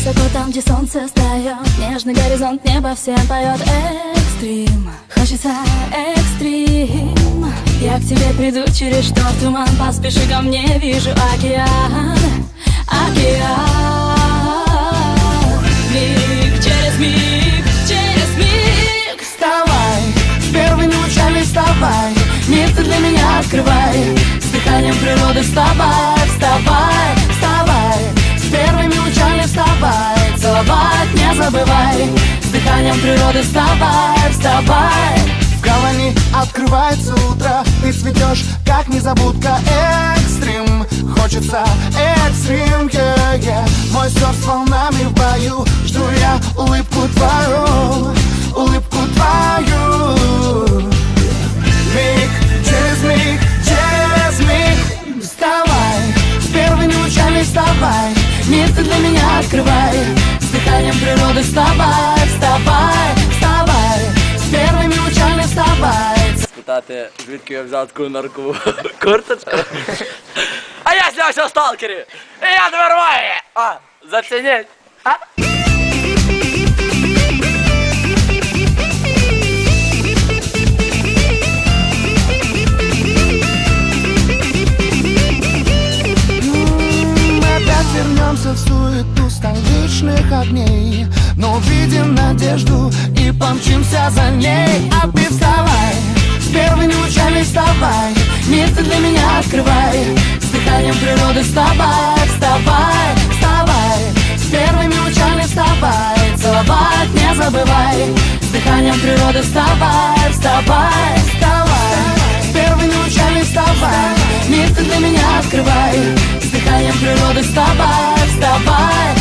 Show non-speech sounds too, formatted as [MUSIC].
высоко, там, где солнце встает Нежный горизонт, небо всем поет Экстрим, хочется экстрим. Я к тебе приду через шторм туман Поспеши ко мне, вижу океан. Океан. Миг через миг, через миг. Вставай, с первыми лучами вставай. Место для меня открывай. С дыханием природы вставай, вставай природы вставай, вставай. В гавани открывается утро Ты цветешь, как незабудка. Экстрим, хочется экстрим yeah, yeah. Мой сердце с волнами в бою Жду я улыбку твою Улыбку твою. Миг через миг, через миг. Вставай, с первыми лучами вставай. Место для меня открывай. С дыханием природы вставай, вставай, вставай С первыми лучами вставай Спитати, звідки я взяв таку наркову [LAUGHS] курточку. А я знявся в сталкері! І я тепер маю! А, зацініть! А? Суету столичных огней Но увидим надежду и помчимся за ней. А ты вставай, с первыми лучами вставай Место для меня открывай. С дыханием природы вставай, вставай, вставай. С первыми лучами вставай Целовать не забывай. С дыханием природы вставай, вставай, вставай. С первыми лучами вставай Место для меня открывай. С дыханием природы вставай, вставай, вставай